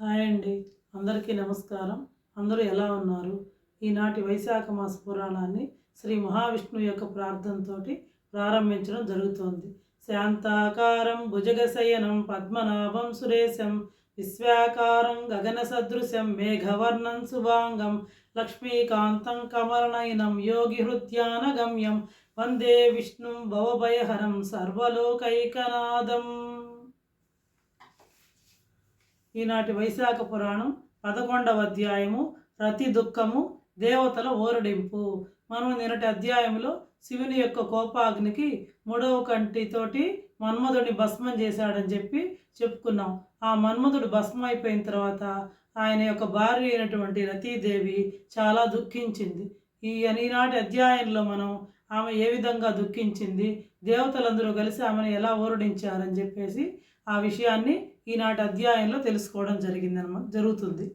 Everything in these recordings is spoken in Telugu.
హాయ్ అండి. అందరికీ నమస్కారం. అందరూ ఎలా ఉన్నారు? ఈనాటి వైశాఖ మాస పురాణాన్ని శ్రీ మహావిష్ణువు యొక్క ప్రార్థనతో ప్రారంభించడం జరుగుతోంది. శాంతాకారం భుజగశయనం పద్మనాభం సురేశం విశ్వాకారం గగన సదృశం మేఘవర్ణం శుభాంగం లక్ష్మీకాంతం కమలనయనం యోగి హృద్యానగమ్యం వందే విష్ణుం భవభయహరం సర్వలోకైకనాదం. ఈనాటి వైశాఖ పురాణం పదకొండవ అధ్యాయము ప్రతి దుఃఖము దేవతల ఓరడింపు. మనం నిన్నటి అధ్యాయంలో శివుని యొక్క కోపాగ్నికి మూడవ కంటితోటి మన్మధుడిని భస్మం చేశాడని చెప్పి చెప్పుకున్నాం. ఆ మన్మధుడు భస్మం అయిపోయిన తర్వాత ఆయన యొక్క భార్య అయినటువంటి రతీదేవి చాలా దుఃఖించింది. ఈ ఈనాటి అధ్యాయంలో మనం ఆమె ఏ విధంగా దుఃఖించింది దేవతలందరూ కలిసి ఆమెను ఎలా ఊరడించారని చెప్పేసి ఆ విషయాన్ని ఈనాటి అధ్యాయంలో తెలుసుకోవడం జరిగిందనమాట జరుగుతుంది.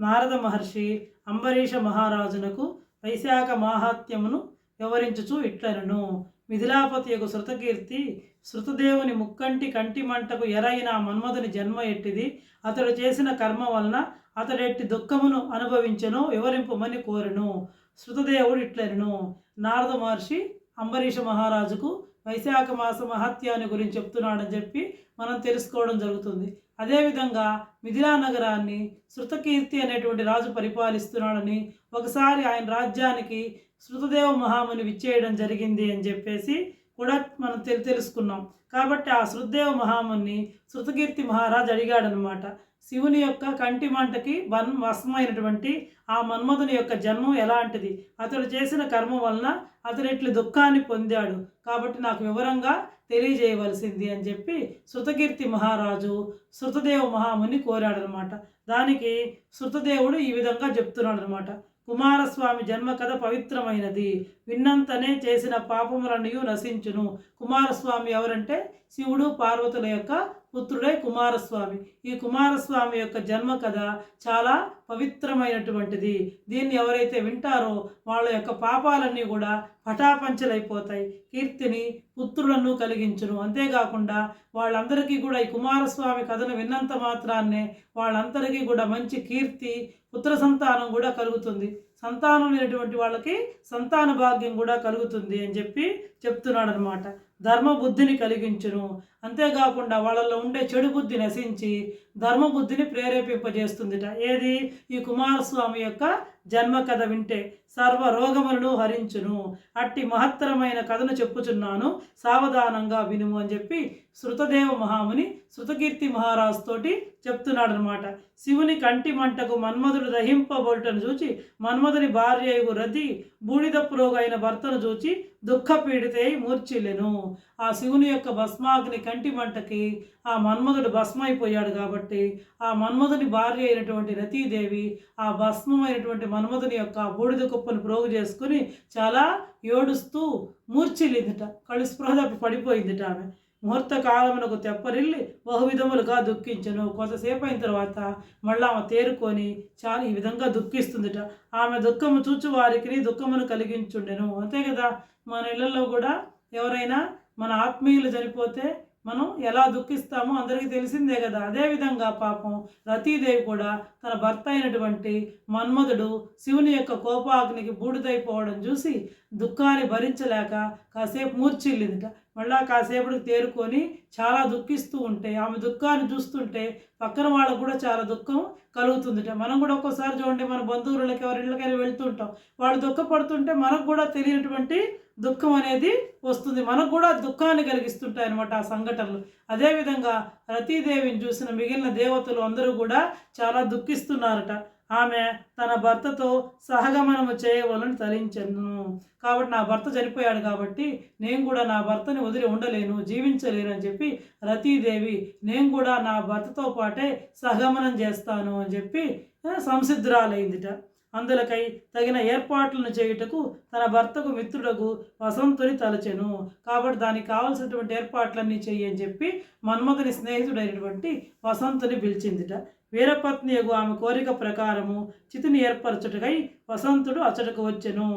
నారద మహర్షి అంబరీష మహారాజునకు వైశాఖ మాహాత్యమును వివరించుచు ఇట్లనను. మిథిలాపతి యొక్క శృతకీర్తి శృతదేవుని ముక్కంటి కంటి మంటకు ఎరైన మన్మధుని జన్మ ఎట్టిది? అతడు చేసిన కర్మ వలన అతడెట్టి దుఃఖమును అనుభవించను వివరింపమని కోరెను. శృతదేవుడు ఇట్లనను. నారద మహర్షి అంబరీష మహారాజుకు వైశాఖ మాస మహత్యాన్ని గురించి చెప్తున్నాడని చెప్పి మనం తెలుసుకోవడం జరుగుతుంది. అదేవిధంగా మిథిలా నగరాన్ని శృతకీర్తి అనేటువంటి రాజు పరిపాలిస్తున్నాడని ఒకసారి ఆయన రాజ్యానికి శృతదేవ మహాముని విచ్చేయడం జరిగింది అని చెప్పేసి కూడా మనం తెలి తెలుసుకున్నాం. కాబట్టి ఆ శృతదేవ మహాముని శృతకీర్తి మహారాజు అడిగాడనమాట శివుని యొక్క కంటి మంటకి వన్ వసమైనటువంటి ఆ మన్మధుని యొక్క జన్మం ఎలాంటిది? అతడు చేసిన కర్మ వలన అతడు ఇట్లు దుఃఖాన్ని పొందాడు. కాబట్టి నాకు వివరంగా తెలియజేయవలసింది అని చెప్పి శృతకీర్తి మహారాజు శృతదేవ మహాముని కోరాడనమాట. దానికి శృతదేవుడు ఈ విధంగా చెప్తున్నాడు అనమాట కుమారస్వామి జన్మ కథ పవిత్రమైనది. విన్నంతనే చేసిన పాపములన్నయు నశించును. కుమారస్వామి ఎవరంటే శివుడు పార్వతుల యొక్క పుత్రుడే కుమారస్వామి. ఈ కుమారస్వామి యొక్క జన్మ కథ చాలా పవిత్రమైనటువంటిది. దీన్ని ఎవరైతే వింటారో వాళ్ళ యొక్క పాపాలన్నీ కూడా పటాపంచలైపోతాయి. కీర్తిని పుత్రులను కలిగించును. అంతేకాకుండా వాళ్ళందరికీ కూడా ఈ కుమారస్వామి కథను విన్నంత మాత్రాన్నే వాళ్ళందరికీ కూడా మంచి కీర్తి పుత్ర సంతానం కూడా కలుగుతుంది. సంతానం లేనటువంటి వాళ్ళకి సంతాన భాగ్యం కూడా కలుగుతుంది అని చెప్పి చెప్తున్నాడు అనమాట ధర్మబుద్ధిని కలిగించును. అంతేకాకుండా వాళ్ళలో ఉండే చెడు బుద్ధి నశించి ధర్మబుద్ధిని ప్రేరేపింపజేస్తుందిట. ఏది? ఈ కుమారస్వామి యొక్క జన్మ కథ వింటే సర్వ రోగములను హరించును. అట్టి మహత్తరమైన కథను చెప్పుచున్నాను. సావధానంగా వినుము అని చెప్పి శృతదేవ మహాముని శృతకీర్తి మహారాజు తోటి చెప్తున్నాడు అనమాట శివుని కంటి మంటకు మన్మధుడు దహింపబడుటను చూచి మన్మధుని భార్య రతి బూడిదప్పు రోగైన భర్తను చూచి దుఃఖపీడితే మూర్చిల్లెను ఆ శివుని యొక్క భస్మాగ్ని కంటి మంటకి ఆ మన్మధుడు భస్మైపోయాడు కాబట్టి ఆ మన్మధుని భార్య అయినటువంటి రతీదేవి ఆ భస్మమైనటువంటి మన్మధుని యొక్క బూడిద కుప్పను ప్రోగు చేసుకుని చాలా ఏడుస్తూ మూర్చిల్లిందిట కళ్ళు స్పృహ తప్పి పడిపోయిందిట ఆమె. ముహూర్త కాలమునకు తెప్పరిల్లి బహువిధములుగా దుఃఖించను. కొంతసేపు అయిన తర్వాత మళ్ళీ ఆమె తేరుకొని చాలా ఈ విధంగా దుఃఖిస్తుందిట. ఆమె దుఃఖము చూచు వారికి దుఃఖమును కలిగించుండెను. అంతే కదా? మన ఇళ్ళల్లో కూడా ఎవరైనా మన ఆత్మీయులు చనిపోతే మనం ఎలా దుఃఖిస్తామో అందరికీ తెలిసిందే కదా. అదేవిధంగా పాపం రతీదేవి కూడా తన భర్త అయినటువంటి మన్మధుడు శివుని యొక్క కోపాగ్నికి బూడిదైపోవడం చూసి దుఃఖాన్ని భరించలేక కాసేపు మూర్చిల్లిందిట మళ్ళా కాసేపటికి తేరుకొని చాలా దుఃఖిస్తూ ఉంటే ఆమె దుఃఖాన్ని చూస్తుంటే పక్కన వాళ్ళకు కూడా చాలా దుఃఖం కలుగుతుందిట. మనం కూడా ఒక్కోసారి చూడండి మన బంధువులకి ఎవరి ఇళ్ళకైనా వెళ్తుంటాం. వాళ్ళు దుఃఖపడుతుంటే మనకు కూడా తెలియనటువంటి దుఃఖం అనేది వస్తుంది. మనకు కూడా దుఃఖాన్ని కలిగిస్తుంటాయి అనమాట ఆ సంఘటనలు. అదేవిధంగా రతీదేవిని చూసిన మిగిలిన దేవతలు అందరూ కూడా చాలా దుఃఖిస్తున్నారట. ఆమె తన భర్తతో సహగమనము చేయవలని తరించను కాబట్టి నా భర్త చనిపోయాడు కాబట్టి నేను కూడా నా భర్తని వదిలి ఉండలేను జీవించలేను అని చెప్పి రతీదేవి నేను కూడా నా భర్తతో పాటే సహగమనం చేస్తాను అని చెప్పి సంసిద్ధురాలైందిట. అందులకై తగిన ఏర్పాట్లను చేయుటకు తన భర్తకు మిత్రుడకు వసంతుని తలచెను. కాబట్టి దానికి కావలసినటువంటి ఏర్పాట్లన్నీ చెయ్యి అని చెప్పి మన్మథుని స్నేహితుడైనటువంటి వసంతుని పిలిచిందిట. వీరపత్ని ఆమె కోరిక ప్రకారము చితిని ఏర్పరచుటకై వసంతుడు అచ్చటకు వచ్చెను.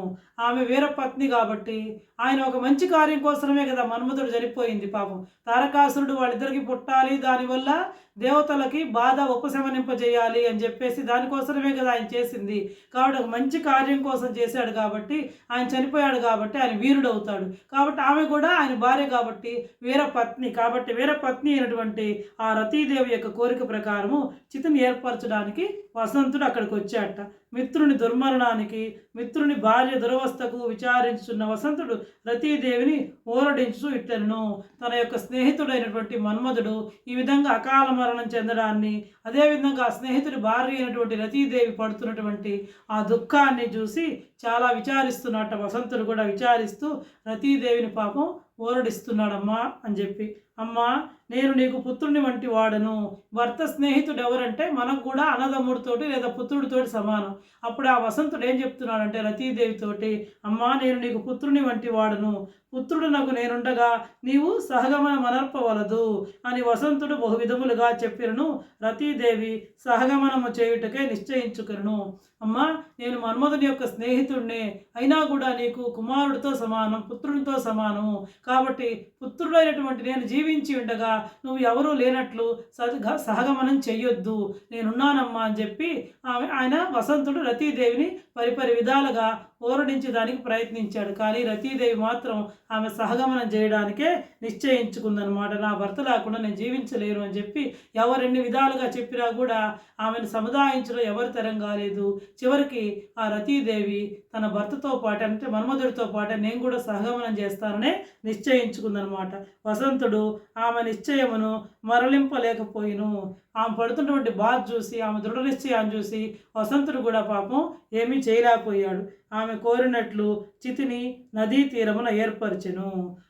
ఆమె వీరపత్ని కాబట్టి ఆయన ఒక మంచి కార్యం కోసమే కదా మన్మధుడు చనిపోయింది పాపం. తారకాసురుడు వాళ్ళిద్దరికి పుట్టాలి దానివల్ల దేవతలకి బాధ ఉపశమనింపజేయాలి అని చెప్పేసి దానికోసమే కదా ఆయన చేసింది. కాబట్టి ఒక మంచి కార్యం కోసం చేశాడు కాబట్టి ఆయన చనిపోయాడు కాబట్టి ఆయన వీరుడు అవుతాడు కాబట్టి ఆమె కూడా ఆయన భార్య కాబట్టి వీరపత్ని. కాబట్టి వీరపత్ని అయినటువంటి ఆ రతీదేవి యొక్క కోరిక ప్రకారము చితిని ఏర్పరచడానికి వసంతుడు అక్కడికి వచ్చాట మిత్రుని దుర్మరణానికి మిత్రుని భార్య దురవస్థకు విచారించుచున్న వసంతుడు రతీదేవిని ఓరడించు ఇట్టను తన యొక్క స్నేహితుడైనటువంటి మన్మధుడు ఈ విధంగా అకాల మరణం చెందడాన్ని అదేవిధంగా ఆ స్నేహితుడి భార్య అయినటువంటి రతీదేవి పడుతున్నటువంటి ఆ దుఃఖాన్ని చూసి చాలా విచారిస్తున్నట్ట వసంతుడు కూడా విచారిస్తూ రతీదేవిని పాపం ఓరడిస్తున్నాడమ్మా అని చెప్పి అమ్మా నేను నీకు పుత్రుని వంటి వాడను. భర్త స్నేహితుడు ఎవరంటే మనకు కూడా అన్నదమ్ముడితోటి లేదా పుత్రుడితోటి సమానం. అప్పుడు ఆ వసంతుడు ఏం చెప్తున్నాడంటే రతీదేవితోటి అమ్మా నేను నీకు పుత్రుని వంటి వాడను. పుత్రుడు నాకు నేనుండగా నీవు సహగమన మనర్పవలదు అని వసంతుడు బహు విధములుగా చెప్పినను రతీదేవి సహగమనము చేయుటకే నిశ్చయించుకును అమ్మా నేను మన్మధుని యొక్క స్నేహితుడిని అయినా కూడా నీకు కుమారుడితో సమానం పుత్రునితో సమానము. కాబట్టి పుత్రుడైనటువంటి నేను జీవి జీవించి ఉండగా నువ్వు ఎవరూ లేనట్లు సహగ సహగమనం చెయ్యొద్దు. నేనున్నానమ్మా అని చెప్పి ఆమె ఆయన వసంతుడు రతీదేవిని పరిపరి విధాలుగా ఓరడించడానికి ప్రయత్నించాడు. కానీ రతీదేవి మాత్రం ఆమె సహగమనం చేయడానికే నిశ్చయించుకుందనమాట నా భర్త లేకుండా నేను జీవించలేను అని చెప్పి ఎవరెన్ని విధాలుగా చెప్పినా కూడా ఆమెను సముదాయించడం ఎవరి తరం కాలేదు చివరికి ఆ రతీదేవి తన భర్తతో పాటు అంటే మన్మధుడితో పాటు నేను కూడా సహగమనం చేస్తాననే నిశ్చయించుకుందనమాట. వసంతుడు ఆమె నిశ్చయమును మరలింపలేకపోయిను. ఆమె పడుతున్నటువంటి బాధ చూసి ఆమె దృఢ నిశ్చయాన్ని చూసి వసంతుడు కూడా పాపం ఏమీ చేయలేకపోయాడు. ఆమె కోరినట్లు చితిని నదీ తీరమున ఏర్పరిచెను.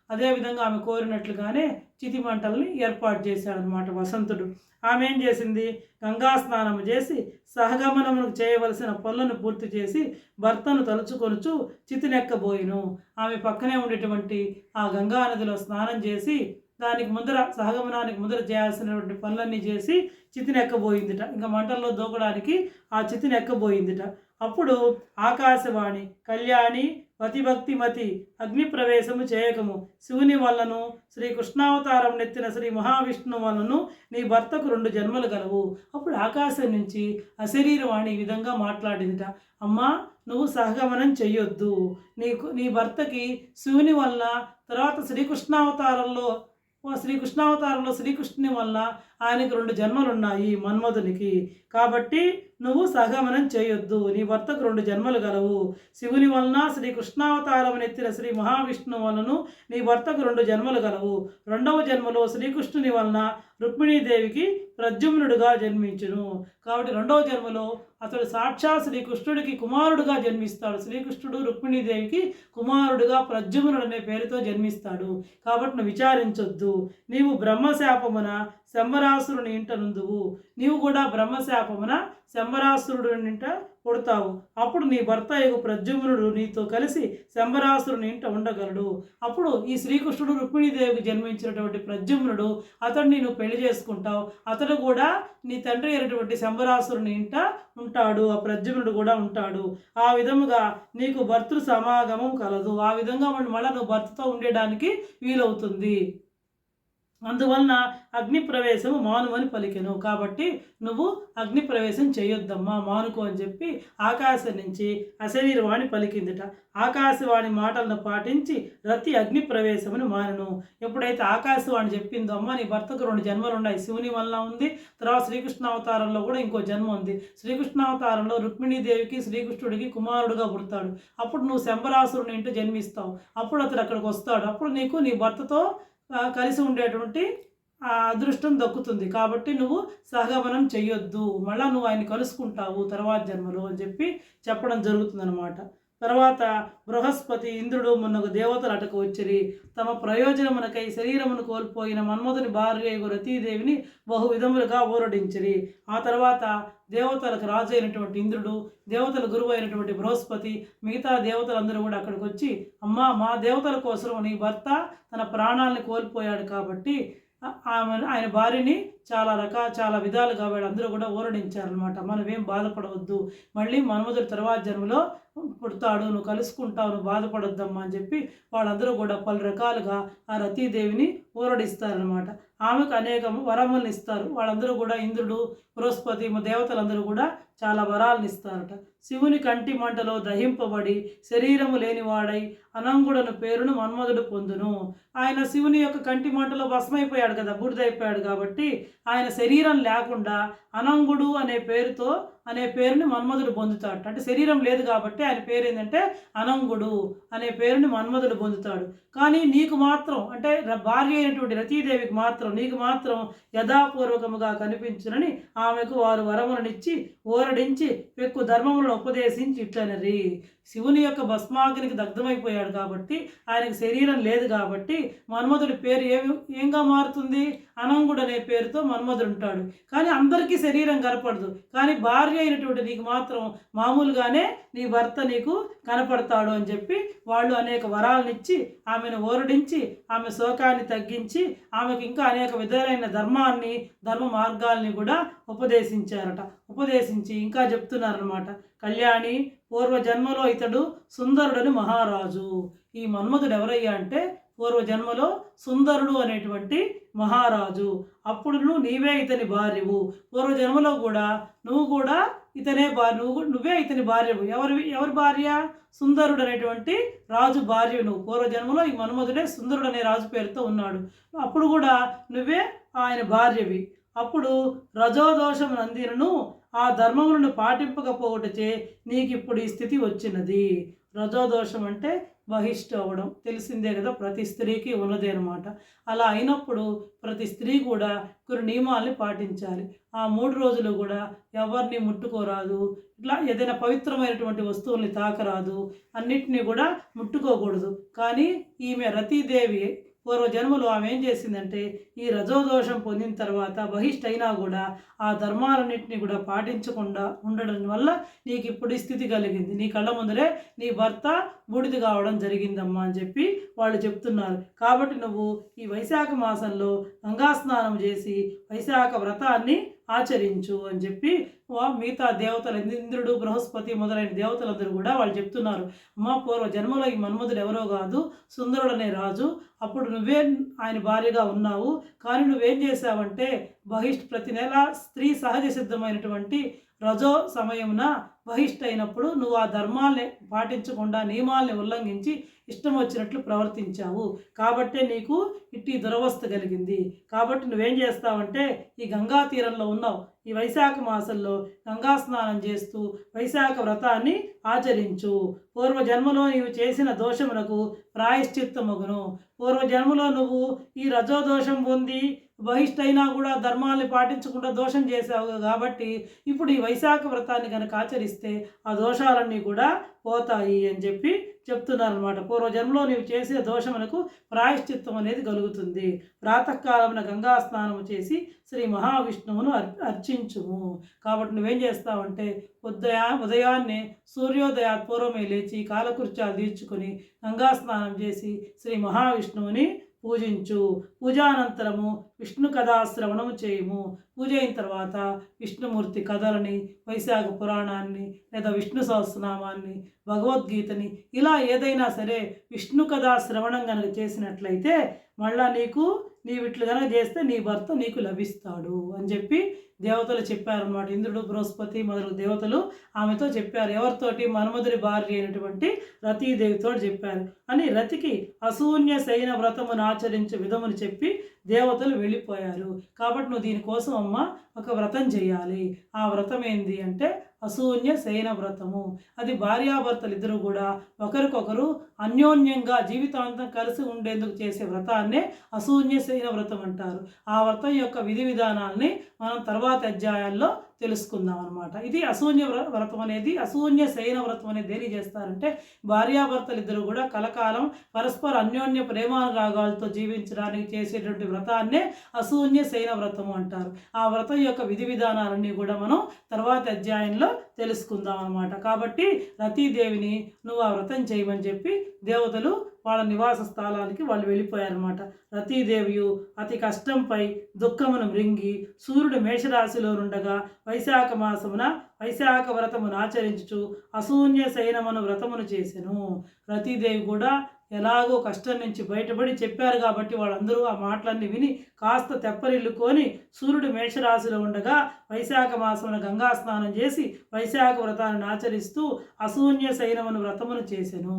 అదేవిధంగా ఆమె కోరినట్లుగానే చితి మంటల్ని ఏర్పాటు చేశాడనమాట వసంతుడు. ఆమె ఏం చేసింది? గంగా స్నానము చేసి సహగమనమును చేయవలసిన పనులను పూర్తి చేసి భర్తను తలుచుకొనుచు చితినెక్కబోయిను. ఆమె పక్కనే ఉండేటువంటి ఆ గంగా నదిలో స్నానం చేసి దానికి ముందర సహగమనానికి ముందర చేయాల్సినటువంటి పనులన్నీ చేసి చితినెక్కబోయిందిట. ఇంకా మంటల్లో దూకడానికి ఆ చితినెక్కబోయిందిట. అప్పుడు ఆకాశవాణి కళ్యాణి పతిభక్తి మతి అగ్ని ప్రవేశము చేయకము. శివుని వల్లను శ్రీ కృష్ణావతారం నెత్తిన శ్రీ మహావిష్ణువు వలన నీ భర్తకు రెండు జన్మలు గలవు. అప్పుడు ఆకాశం నుంచి అశరీరవాణి ఈ విధంగా మాట్లాడిందిట. అమ్మా నువ్వు సహగమనం చెయ్యొద్దు. నీకు నీ భర్తకి శివుని వల్ల తర్వాత శ్రీకృష్ణావతారంలో ఓ శ్రీకృష్ణావతారంలో శ్రీకృష్ణుని వల్ల ఆయనకు రెండు జన్మలు ఉన్నాయి మన్మధునికి. కాబట్టి నువ్వు సహగమనం చేయొద్దు. నీ భర్తకు రెండు జన్మలు గలవు. శివుని వలన శ్రీ కృష్ణావతారం ఎత్తిన శ్రీ మహావిష్ణువు వలన నీ భర్తకు రెండు జన్మలు గలవు. రెండవ జన్మలో శ్రీకృష్ణుని వలన రుక్మిణీదేవికి ప్రద్యుమ్నుడుగా జన్మించును. కాబట్టి రెండవ జన్మలో అతడు సాక్షాత్ శ్రీకృష్ణుడికి కుమారుడుగా జన్మిస్తాడు. శ్రీకృష్ణుడు రుక్మిణీదేవికి కుమారుడుగా ప్రద్యుమ్నుడు అనే పేరుతో జన్మిస్తాడు. కాబట్టి నువ్వు విచారించొద్దు. నీవు బ్రహ్మశాపమున శంబరాసురుని ఇంట నుందువు. నీవు కూడా బ్రహ్మశాపమున శంబరాసురుడు ఇంట కొడతావు. అప్పుడు నీ భర్త యొక్క ప్రద్యుమ్నుడు నీతో కలిసి శంబరాసురుని ఇంట ఉండగలడు. అప్పుడు ఈ శ్రీకృష్ణుడు రుక్మిణీదేవికి జన్మించినటువంటి ప్రద్యుమ్నుడు అతడిని నువ్వు పెళ్ళి చేసుకుంటావు. అతడు కూడా నీ తండ్రి అయినటువంటి శంబరాసురుని ఇంట ఉంటాడు. ఆ ప్రద్యుమ్నుడు కూడా ఉంటాడు. ఆ విధముగా నీకు భర్తృ సమాగమం కలదు. ఆ విధంగా మళ్ళీ నువ్వు భర్తతో ఉండడానికి వీలవుతుంది. అందువలన అగ్ని ప్రవేశము మానుమని పలికెను. కాబట్టి నువ్వు అగ్ని ప్రవేశం చేయొద్దమ్మా మానుకో అని చెప్పి ఆకాశం నుంచి అశరీరవాణి పలికిందిట. ఆకాశవాణి మాటలను పాటించి రతి అగ్ని ప్రవేశమును మానను. ఎప్పుడైతే ఆకాశవాణి చెప్పిందో అమ్మ నీ భర్తకు రెండు జన్మలు ఉన్నాయి శివుని వలన ఉంది తర్వాత శ్రీకృష్ణ అవతారంలో కూడా ఇంకో జన్మ ఉంది. శ్రీకృష్ణ అవతారంలో రుక్మిణీదేవికి శ్రీకృష్ణుడికి కుమారుడుగా పుడతాడు. అప్పుడు నువ్వు శంబరాసురుని ఇంటూ జన్మిస్తావు. అప్పుడు అతడు అక్కడికి వస్తాడు. అప్పుడు నీకు నీ భర్తతో కలిసి ఉండేటువంటి అదృష్టం దక్కుతుంది. కాబట్టి నువ్వు సహగమనం చెయ్యొద్దు. మళ్ళా నువ్వు ఆయన కలుసుకుంటావు తర్వాత జన్మలో అని చెప్పి చెప్పడం జరుగుతుందన్నమాట. తర్వాత బృహస్పతి ఇంద్రుడు మొన్నొక దేవతలు అటకు వచ్చిరి. తమ ప్రయోజనమునకై శరీరమును కోల్పోయిన మన్మధుని భార్య రతీదేవిని బహు విధములుగా ఊరడించిరి. ఆ తర్వాత దేవతలకు రాజు అయినటువంటి ఇంద్రుడు దేవతల గురువు అయినటువంటి బృహస్పతి మిగతా దేవతలందరూ కూడా అక్కడికి వచ్చి అమ్మా మా దేవతల కోసం నీ భర్త తన ప్రాణాలను కోల్పోయాడు కాబట్టి ఆమె ఆయన భార్యని చాలా రకాల చాలా విధాలుగా వీళ్ళందరూ కూడా ఊరడించారనమాట మనమేం బాధపడవద్దు. మళ్ళీ మన్మధుడు తర్వాత జన్మలో పుడతాడు నువ్వు కలుసుకుంటావు నువ్వు బాధపడొద్దమ్మా అని చెప్పి వాళ్ళందరూ కూడా పలు రకాలుగా ఆ రతీదేవిని ఊరడిస్తారనమాట ఆమెకు అనేక వరములను ఇస్తారు. వాళ్ళందరూ కూడా ఇంద్రుడు బృహస్పతి దేవతలందరూ కూడా చాలా వరాలను ఇస్తారట శివుని కంటి మంటలో దహింపబడి శరీరము లేనివాడై అనంగుడను పేరును మన్మధుడు పొందును. ఆయన శివుని యొక్క కంటి మంటలో భస్మైపోయాడు కదా బూడిదైపోయాడు కాబట్టి ఆయన శరీరం లేకుండా అనంగుడు అనే పేరుతో అనే పేరుని మన్మధుడు పొందుతాడు. అంటే శరీరం లేదు కాబట్టి ఆయన పేరు ఏంటంటే అనంగుడు అనే పేరుని మన్మధుడు పొందుతాడు. కానీ నీకు మాత్రం అంటే భార్య అయినటువంటి రతీదేవికి మాత్రం నీకు మాత్రం యథాపూర్వకముగా కనిపించునని ఆమెకు వారు వరములనిచ్చి ఓరడించి ఎక్కువ ధర్మములను ఉపదేశించి ఇట్లనరి. శివుని యొక్క భస్మాగ్నికి దగ్ధమైపోయాడు కాబట్టి ఆయనకు శరీరం లేదు కాబట్టి మన్మధుడి పేరు ఏమి ఏంగా మారుతుంది? అనంగుడు అనే పేరుతో మన్మధుడు ఉంటాడు. కానీ అందరికీ శరీరం కనపడదు. కానీ భార్య అయినటువంటి నీకు మాత్రం మామూలుగానే నీ భర్త నీకు కనపడతాడు అని చెప్పి వాళ్ళు అనేక వరాలనిచ్చి ఆమెను ఓరడించి ఆమె శోకాన్ని తగ్గించి ఆమెకు ఇంకా అనేక విధాలైన ధర్మాన్ని ధర్మ మార్గాల్ని కూడా ఉపదేశించారట. ఉపదేశించి ఇంకా చెప్తున్నారనమాట కళ్యాణి పూర్వ జన్మలో ఇతడు సుందరుడని మహారాజు. ఈ మన్మధుడు ఎవరయ్యా అంటే పూర్వ జన్మలో సుందరుడు అనేటువంటి మహారాజు. అప్పుడు నువ్వు నీవే ఇతని భార్యవు. పూర్వ జన్మలో కూడా నువ్వు కూడా ఇతనే భార్య నువ్వు నువ్వే ఇతని భార్యవు. ఎవరి ఎవరి భార్య? సుందరుడు అనేటువంటి రాజు భార్య నువ్వు పూర్వ జన్మలో ఈ మన్మధుడే సుందరుడు అనే రాజు పేరుతో ఉన్నాడు. అప్పుడు కూడా నువ్వే ఆయన భార్యవి. అప్పుడు రజోదోషం నందినను ఆ ధర్మములను పాటింపకపోవటచే నీకు ఇప్పుడు ఈ స్థితి వచ్చినది. రజోదోషం అంటే బహిష్ట అవ్వడం. తెలిసిందే కదా ప్రతి స్త్రీకి ఉన్నదే అనమాట అలా అయినప్పుడు ప్రతి స్త్రీ కూడా కొన్ని నియమాల్ని పాటించాలి. ఆ మూడు రోజులు కూడా ఎవరిని ముట్టుకోరాదు ఇట్లా ఏదైనా పవిత్రమైనటువంటి వస్తువుల్ని తాకరాదు అన్నిటినీ కూడా ముట్టుకోకూడదు. కానీ ఈమె రతీదేవి పూర్వ జన్మలో ఆమె ఏం చేసిందంటే ఈ రజోదోషం పొందిన తర్వాత బహిష్టైనా కూడా ఆ ధర్మాలన్నింటినీ కూడా పాటించకుండా ఉండడం వల్ల నీకు ఇప్పుడు స్థితి కలిగింది. నీ కళ్ళ ముందరే నీ భర్త బూడిద కావడం జరిగిందమ్మా అని చెప్పి వాళ్ళు చెప్తున్నారు. కాబట్టి నువ్వు ఈ వైశాఖ మాసంలో గంగా స్నానం చేసి వైశాఖ వ్రతాన్ని ఆచరించు అని చెప్పి వా- మిగతా దేవతలు ఇంద్రుడు బృహస్పతి మొదలైన దేవతలందరూ కూడా వాళ్ళు చెప్తున్నారు. అమ్మ పూర్వ జన్మలో ఈ మన్మధుడు ఎవరో కాదు సుందరుడనే రాజు. అప్పుడు నువ్వే ఆయన భార్యగా ఉన్నావు. కానీ నువ్వేం చేసావంటే బహిష్ ప్రతి నెల స్త్రీ సహజ సిద్ధమైనటువంటి రజో సమయమున బహిష్టైనప్పుడు నువ్వు ఆ ధర్మాల్ని పాటించకుండా నియమాల్ని ఉల్లంఘించి ఇష్టం వచ్చినట్లు ప్రవర్తించావు. కాబట్టే నీకు ఇట్టి దురవస్థ కలిగింది. కాబట్టి నువ్వేం చేస్తావంటే ఈ గంగా తీరంలో ఉన్నావు. ఈ వైశాఖ మాసంలో గంగా స్నానం చేస్తూ వైశాఖ వ్రతాన్ని ఆచరించు. పూర్వ జన్మలో నీవు చేసిన దోషమునకు ప్రాయశ్చిత్తమగును. పూర్వ జన్మలో నువ్వు ఈ రజోదోషం పొంది బహిష్టైనా కూడా ధర్మాల్ని పాటించకుండా దోషం చేసావు కాబట్టి ఇప్పుడు ఈ వైశాఖ వ్రతాన్ని కనుక ఆచరిస్తే ఆ దోషాలన్నీ కూడా పోతాయి అని చెప్పి చెప్తున్నారనమాట పూర్వజన్మలో నీవు చేసే దోషమునకు ప్రాయశ్చిత్తం అనేది కలుగుతుంది. ప్రాతకాలమున గంగా స్నానము చేసి శ్రీ మహావిష్ణువును అర్ అర్చించుము. కాబట్టి నువ్వేం చేస్తావంటే ఉదయా ఉదయాన్నే సూర్యోదయ పూర్వమే లేచి కాలకృత్యాలు తీర్చుకొని గంగా స్నానం చేసి శ్రీ మహావిష్ణువుని పూజించు. పూజానంతరము విష్ణు కథా శ్రవణము చేయము. పూజ అయిన తర్వాత విష్ణుమూర్తి కథలని వైశాఖ పురాణాన్ని లేదా విష్ణు సహస్రనామాన్ని భగవద్గీతని ఇలా ఏదైనా సరే విష్ణు కథా శ్రవణం కనుక చేసినట్లయితే మళ్ళా నీకు నీవు ఇట్లు కనుక చేస్తే నీ భర్త నీకు లభిస్తాడు అని చెప్పి దేవతలు చెప్పారన్నమాట. ఇంద్రుడు బృహస్పతి మొదలు దేవతలు ఆమెతో చెప్పారు. ఎవరితోటి? మన్మధుడి భార్య అయినటువంటి రతీదేవితో చెప్పారు. అని రతికి అశూన్య శయన వ్రతమును ఆచరించే విధమును చెప్పి దేవతలు వెళ్ళిపోయారు. కాబట్టి నువ్వు దీనికోసం అమ్మ ఒక వ్రతం చేయాలి. ఆ వ్రతం ఏంది అంటే అశూన్య శయన వ్రతము. అది భార్యాభర్తలు ఇద్దరు కూడా ఒకరికొకరు అన్యోన్యంగా జీవితాంతం కలిసి ఉండేందుకు చేసే వ్రతాన్నే అశూన్య శయన వ్రతం అంటారు. ఆ వ్రతం యొక్క విధి విధానాల్ని మనం తర్వాత అధ్యాయాల్లో తెలుసుకుందాం అనమాట ఇది అశూన్య వ్ర- వ్రతం అనేది అశూన్య శయన వ్రతం అనేది దేని చేస్తారంటే భార్యాభర్తలు ఇద్దరు కూడా కలకాలం పరస్పర అన్యోన్య ప్రేమానురాగాలతో జీవించడానికి చేసేటువంటి వ్రతాన్నే అశూన్య శయన వ్రతము అంటారు. ఆ వ్రతం యొక్క విధి విధానాలన్నీ కూడా మనం తర్వాత అధ్యాయంలో తెలుసుకుందాం అనమాట కాబట్టి రతీదేవిని నువ్వు ఆ వ్రతం చేయమని చెప్పి దేవతలు వాళ్ళ నివాస స్థలానికి వాళ్ళు వెళ్ళిపోయారన్నమాట. రతీదేవియు అతి కష్టంపై దుఃఖమును మృంగి సూర్యుడు మేషరాశిలో నుండగా వైశాఖ మాసమున వైశాఖ వ్రతమును ఆచరించుచు అశూన్య శయనమును వ్రతమును చేసెను. రతీదేవి కూడా ఎలాగో కష్టం నుంచి బయటపడి చెప్పారు కాబట్టి వాళ్ళందరూ ఆ మాటలన్నీ విని కాస్త తెప్పరిల్లుకొని సూర్యుడు మేషరాశిలో ఉండగా వైశాఖ మాసమున గంగా స్నానం చేసి వైశాఖ వ్రతాన్ని ఆచరిస్తూ అశూన్య శైనమును వ్రతమును చేసెను.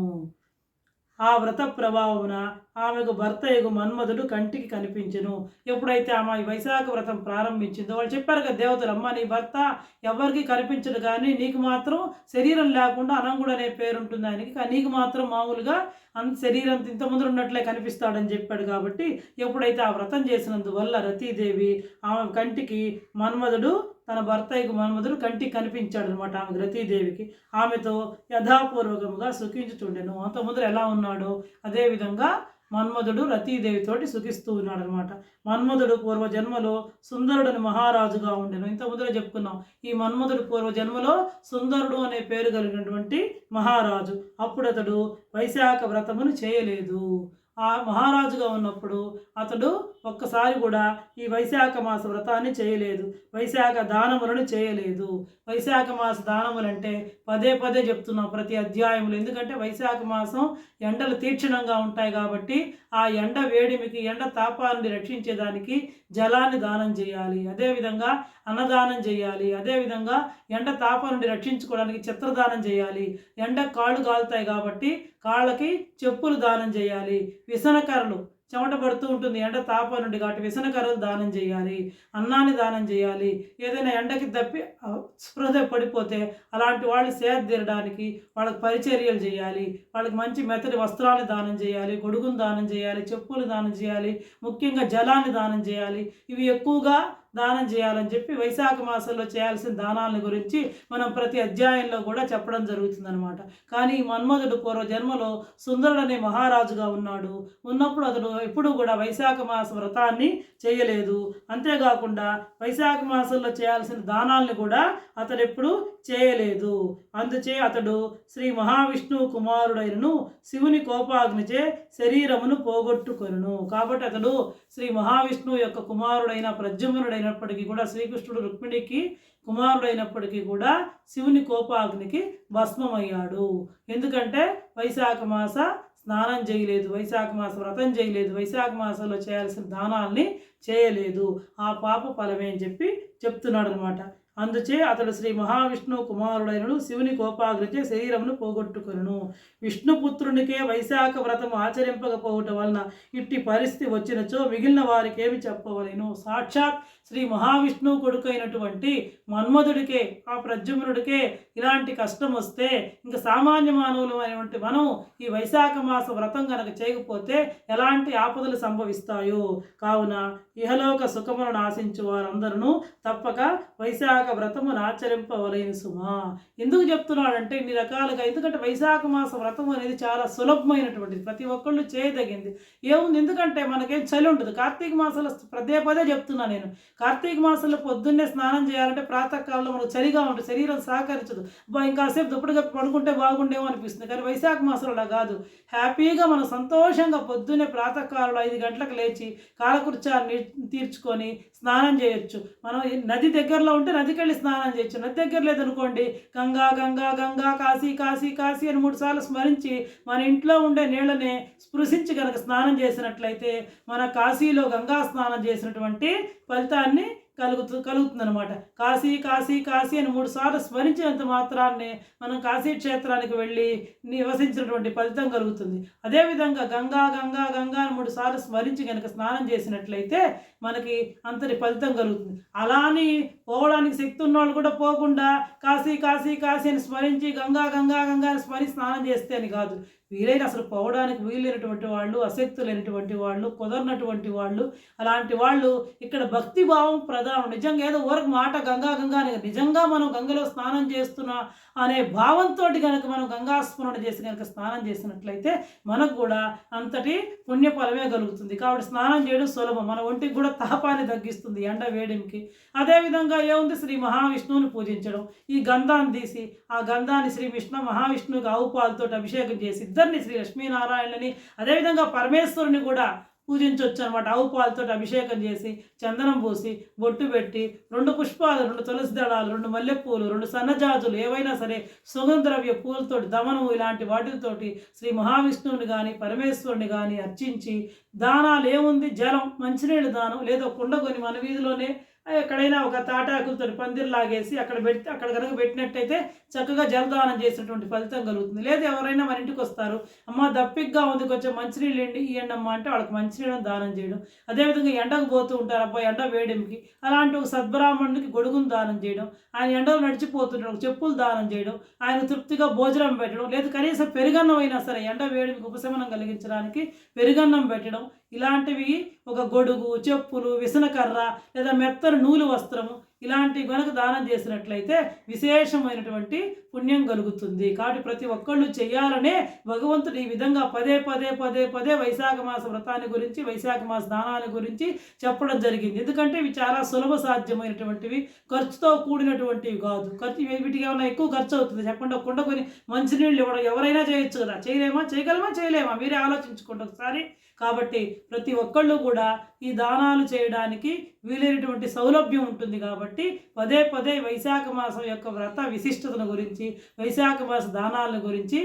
ఆ వ్రత ప్రభావమున ఆమెకు భర్త ఎగు మన్మధుడు కంటికి కనిపించెను. ఎప్పుడైతే ఆమె ఈ వైశాఖ వ్రతం ప్రారంభించిందో వాళ్ళు చెప్పారు కదా దేవతలు అమ్మ నీ భర్త ఎవరికి కనిపించడు కానీ నీకు మాత్రం శరీరం లేకుండా అనంగుడు అనే పేరు ఉంటుంది ఆయనకి. కానీ నీకు మాత్రం మామూలుగా అంత శరీరం ఇంతకుముందు ఉన్నట్లే కనిపిస్తాడని చెప్పాడు కాబట్టి ఎప్పుడైతే ఆ వ్రతం చేసినందువల్ల రతీదేవి ఆమె కంటికి మన్మధుడు తన భర్త యొక్క మన్మధుడు కంటికి కనిపించాడు అనమాట ఆమె రతీదేవికి. ఆమెతో యథాపూర్వకముగా సుఖించుచుండెను. అంత ముందర ఎలా ఉన్నాడో అదేవిధంగా మన్మధుడు రతీదేవితోటి సుఖిస్తూ ఉన్నాడు అనమాట మన్మధుడు పూర్వజన్మలో సుందరుడని మహారాజుగా ఉండెను. ఇంత ముందర చెప్పుకున్నాం. ఈ మన్మధుడు పూర్వజన్మలో సుందరుడు అనే పేరు కలిగినటువంటి మహారాజు. అప్పుడు అతడు వైశాఖ వ్రతమును చేయలేదు. ఆ మహారాజుగా ఉన్నప్పుడు అతడు ఒక్కసారి కూడా ఈ వైశాఖ మాస వ్రతాన్ని చేయలేదు. వైశాఖ దానములను చేయలేదు. వైశాఖ మాస దానములంటే పదే పదే చెప్తున్నాం ప్రతి అధ్యాయములు. ఎందుకంటే వైశాఖ మాసం ఎండలు తీక్షణంగా ఉంటాయి కాబట్టి ఆ ఎండ వేడిమికి ఎండ తాపాన్ని రక్షించేదానికి జలాన్ని దానం చేయాలి. అదేవిధంగా అన్నదానం చేయాలి. అదేవిధంగా ఎండ తాపం నుండి రక్షించుకోవడానికి చిత్రదానం చేయాలి. ఎండ కాళ్ళు కాలుతాయి కాబట్టి కాళ్ళకి చెప్పులు దానం చేయాలి. విసనకర్రలు చెమట పడుతూ ఉంటుంది. ఎండ తాపం నుండి కాబట్టి విసనకర్రలు దానం చేయాలి. అన్నాన్ని దానం చేయాలి. ఏదైనా ఎండకి తప్పి ఆ, స్పృహ పడిపోతే అలాంటి వాళ్ళు సేద తీరడానికి వాళ్ళకి పరిచర్యలు చేయాలి. వాళ్ళకి మంచి మెత్తటి వస్త్రాలు దానం చేయాలి. గొడుగును దానం చేయాలి. చెప్పులు దానం చేయాలి. ముఖ్యంగా జలాన్ని దానం చేయాలి. ఇవి ఎక్కువగా దానం చేయాలని చెప్పి వైశాఖ మాసంలో చేయాల్సిన దానాలను గురించి మనం ప్రతి అధ్యాయంలో కూడా చెప్పడం జరుగుతుందనమాట కానీ మన్మధుడు పూర్వ జన్మలో సుందరుడు అనే మహారాజుగా ఉన్నాడు. ఉన్నప్పుడు అతడు ఎప్పుడూ కూడా వైశాఖ మాస వ్రతాన్ని చేయలేదు. అంతేకాకుండా వైశాఖ మాసంలో చేయాల్సిన దానాలను కూడా అతడు ఎప్పుడు చేయలేదు. అందుచే అతడు శ్రీ మహావిష్ణువు కుమారుడైనను శివుని కోపాగ్నిచే శరీరమును పోగొట్టుకొనును. కాబట్టి అతడు శ్రీ మహావిష్ణువు యొక్క కుమారుడైన ప్రద్యుమ్నుడైనప్పటికీ కూడా శ్రీకృష్ణుడు రుక్మిణికి కుమారుడైనప్పటికీ కూడా శివుని కోపాగ్నికి భస్మమయ్యాడు. ఎందుకంటే వైశాఖ మాస స్నానం చేయలేదు వైశాఖ మాస వ్రతం చేయలేదు వైశాఖ మాసంలో చేయాల్సిన దానాల్ని చేయలేదు. ఆ పాప ఫలమే అని చెప్పి చెప్తున్నాడు అనమాట అందుచే అతడు శ్రీ మహావిష్ణువు కుమారుడైనడు శివుని కోపాగ్రిచే శరీరమును పోగొట్టుకును విష్ణుపుత్రునికే వైశాఖ వ్రతం ఆచరింపకపోవటం వలన ఇట్టి పరిస్థితి వచ్చినచో మిగిలిన వారికి ఏమి చెప్పవలేను? సాక్షాత్ శ్రీ మహావిష్ణువు కొడుకైనటువంటి మన్మధుడికే ఆ ప్రద్యుమ్నుడికే ఇలాంటి కష్టం వస్తే ఇంకా సామాన్య మానవులు అయినటువంటి మనం ఈ వైశాఖ మాస వ్రతం కనుక చేయకపోతే ఎలాంటి ఆపదలు సంభవిస్తాయో? కావున ఇహలోక సుఖములను ఆశించు వారందరూ తప్పక వైశాఖ వ్రతమును ఆచరింపవలైన సుమా. ఎందుకు చెప్తున్నాడంటే ఇన్ని రకాలుగా ఎందుకంటే వైశాఖ మాస వ్రతం అనేది చాలా సులభమైనటువంటిది. ప్రతి ఒక్కళ్ళు చేయదగింది. ఏముంది? ఎందుకంటే మనకేం చలి ఉంటుంది కార్తీక మాసంలో పదే పదే చెప్తున్నా నేను. కార్తీక మాసంలో పొద్దున్నే స్నానం చేయాలంటే ప్రాతకాలంలో మనకు చలిగా ఉంటుంది శరీరం సహకరించదు. బా ఇంకాసేపు దుప్పటి కప్పి పడుకుంటే బాగుండేమో అనిపిస్తుంది. కానీ వైశాఖ మాసంలో అలా కాదు. హ్యాపీగా మనం సంతోషంగా పొద్దున్నే ప్రాతకాలంలో ఐదు గంటలకు లేచి కాలకృత్యాన్ని తీర్చుకొని స్నానం చేయొచ్చు. మనం నది దగ్గరలో ఉంటే నదికి వెళ్ళి స్నానం చేయొచ్చు. నది దగ్గర లేదనుకోండి గంగా గంగా గంగా కాశీ కాశీ కాశీ అని మూడు సార్లు స్మరించి మన ఇంట్లో ఉండే నీళ్ళని స్పృశించి కనుక స్నానం చేసినట్లయితే మన కాశీలో గంగా స్నానం చేసినటువంటి ఫలితాన్ని కలుగుతూ కలుగుతుందనమాట కాశీ కాశీ కాశీ అని మూడు సార్లు స్మరించినంత మాత్రాన్ని మనం కాశీ క్షేత్రానికి వెళ్ళి నివసించినటువంటి ఫలితం కలుగుతుంది. అదేవిధంగా గంగా గంగా గంగా అని మూడు సార్లు స్మరించి కనుక స్నానం చేసినట్లయితే మనకి అంతటి ఫలితం కలుగుతుంది. అలా అని పోవడానికి శక్తి ఉన్నవాళ్ళు కూడా పోకుండా కాశీ కాశీ కాశీ అని స్మరించి గంగా గంగా గంగా అని స్మరించి స్నానం చేస్తే అని కాదు. వీలైన అసలు పోవడానికి వీలైనటువంటి వాళ్ళు అశక్తులైనటువంటి వాళ్ళు కుదరనటువంటి వాళ్ళు అలాంటి వాళ్ళు ఇక్కడ భక్తి భావం ప్రధానం. నిజంగా ఏదో ఊరకు మాట గంగా గంగా అని నిజంగా మనం గంగలో స్నానం చేస్తున్నా అనే భావంతో కనుక మనం గంగా స్మరణ చేసి కనుక స్నానం చేసినట్లయితే మనకు కూడా అంతటి పుణ్యఫలమే కలుగుతుంది. కాబట్టి స్నానం చేయడం సులభం. మన ఒంటికి కూడా తాపాన్ని తగ్గిస్తుంది ఎండ వేడికి. అదేవిధంగా ఏముంది? శ్రీ మహావిష్ణువుని పూజించడం. ఈ గంధాన్ని తీసి ఆ గంధాన్ని శ్రీ విష్ణు మహావిష్ణువుకి ఆవు పాలతో అభిషేకం చేసి ఇద్దరిని శ్రీ లక్ష్మీనారాయణని అదేవిధంగా పరమేశ్వరుని కూడా పూజించవచ్చు అనమాట ఆవు పాలతో అభిషేకం చేసి చందనం పూసి బొట్టు పెట్టి రెండు పుష్పాలు రెండు తులసి దళాలు రెండు మల్లెపూలు రెండు సన్నజాజులు ఏవైనా సరే సుగంధద్రవ్య పూలతోటి దమనము ఇలాంటి వాటితోటి శ్రీ మహావిష్ణువుని కానీ పరమేశ్వరుని కానీ అర్చించి దానాలు ఏముంది? జలం మంచినీళ్ళు దానం లేదా కుండ కొని మన వీధిలోనే ఎక్కడైనా ఒక తాటాకులతో పందిరి లాగేసి అక్కడ పెట్టి అక్కడ కనుక పెట్టినట్టయితే చక్కగా జలదానం చేసినటువంటి ఫలితం కలుగుతుంది. లేదా ఎవరైనా మన ఇంటికి వస్తారు. అమ్మ దప్పిగ్గా ఉంది కొంచెం మంచినీళ్ళు ఎండి ఇవ్వండి అమ్మ అంటే వాళ్ళకి మంచినీళ్ళని దానం చేయడం. అదేవిధంగా ఎండకు పోతూ ఉంటారు అబ్బాయి ఎండ వేయడంకి అలాంటి ఒక సద్బ్రాహ్మణుడికి గొడుగును దానం చేయడం ఆయన ఎండలు నడిచిపోతుండడం ఒక చెప్పులు దానం చేయడం ఆయన తృప్తిగా భోజనం పెట్టడం లేదు కనీసం పెరుగన్నం అయినా సరే ఎండ వేడికి ఉపశమనం కలిగించడానికి పెరుగన్నం పెట్టడం ఇలాంటివి ఒక గొడుగు చెప్పులు విసనకర్ర లేదా మెత్తని నూలు వస్త్రము ఇలాంటివి కనుక దానం చేసినట్లయితే విశేషమైనటువంటి పుణ్యం కలుగుతుంది. కాబట్టి ప్రతి ఒక్కళ్ళు చేయాలనే భగవంతుడు ఈ విధంగా పదే పదే పదే పదే వైశాఖ మాస వ్రతాన్ని గురించి వైశాఖ మాస దానాల గురించి చెప్పడం జరిగింది. ఎందుకంటే ఇవి చాలా సులభ సాధ్యమైనటువంటివి ఖర్చుతో కూడినటువంటివి కాదు. ఖర్చు వీటికి ఏమైనా ఎక్కువ ఖర్చు అవుతుంది. చెప్పండి కొండ కుండ కొని మంచినీళ్ళు ఇవ్వడం ఎవరైనా చేయొచ్చు కదా. చేయలేమా? చేయగలమా? చేయలేమా? మీరే ఆలోచించుకోండి ఒకసారి. కాబట్టి ప్రతి ఒక్కళ్ళు కూడా ఈ దానాలు చేయడానికి వీలైనటువంటి సౌలభ్యం ఉంటుంది కాబట్టి పదే పదే వైశాఖ మాసం యొక్క వ్రత విశిష్టతను గురించి వైశాఖ మాస దానాల గురించి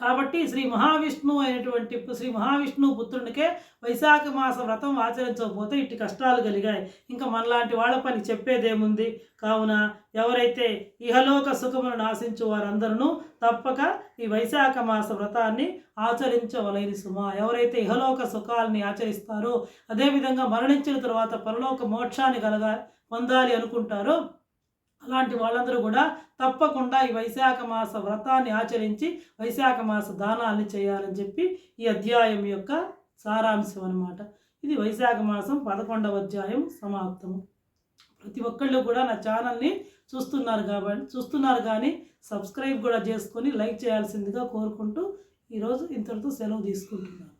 కాబట్టి శ్రీ మహావిష్ణువు అయినటువంటి శ్రీ మహావిష్ణువు పుత్రునికే వైశాఖ మాస వ్రతం ఆచరించకపోతే ఇట్టి కష్టాలు కలిగాయి. ఇంకా మనలాంటి వాళ్ళ పని చెప్పేదేముంది? కావున ఎవరైతే ఇహలోక సుఖమును ఆశించు వారందరూ తప్పక ఈ వైశాఖ మాస వ్రతాన్ని ఆచరించవలేని సుమ. ఎవరైతే ఇహలోక సుఖాలని ఆచరిస్తారో అదేవిధంగా మరణించిన తర్వాత పరలోక మోక్షాన్ని కలగా పొందాలి అనుకుంటారో అలాంటి వాళ్ళందరూ కూడా తప్పకుండా ఈ వైశాఖ మాస వ్రతాన్ని ఆచరించి వైశాఖ మాస దానాన్ని చేయాలని చెప్పి ఈ అధ్యాయం యొక్క సారాంశం అనమాట ఇది వైశాఖ మాసం పదకొండవ అధ్యాయం సమాప్తము. ప్రతి ఒక్కళ్ళు కూడా నా ఛానల్ని చూస్తున్నారు కాబట్టి చూస్తున్నారు కానీ సబ్స్క్రైబ్ కూడా చేసుకొని లైక్ చేయాల్సిందిగా కోరుకుంటూ ఈరోజు ఇంతటితో సెలవు తీసుకుంటున్నాను.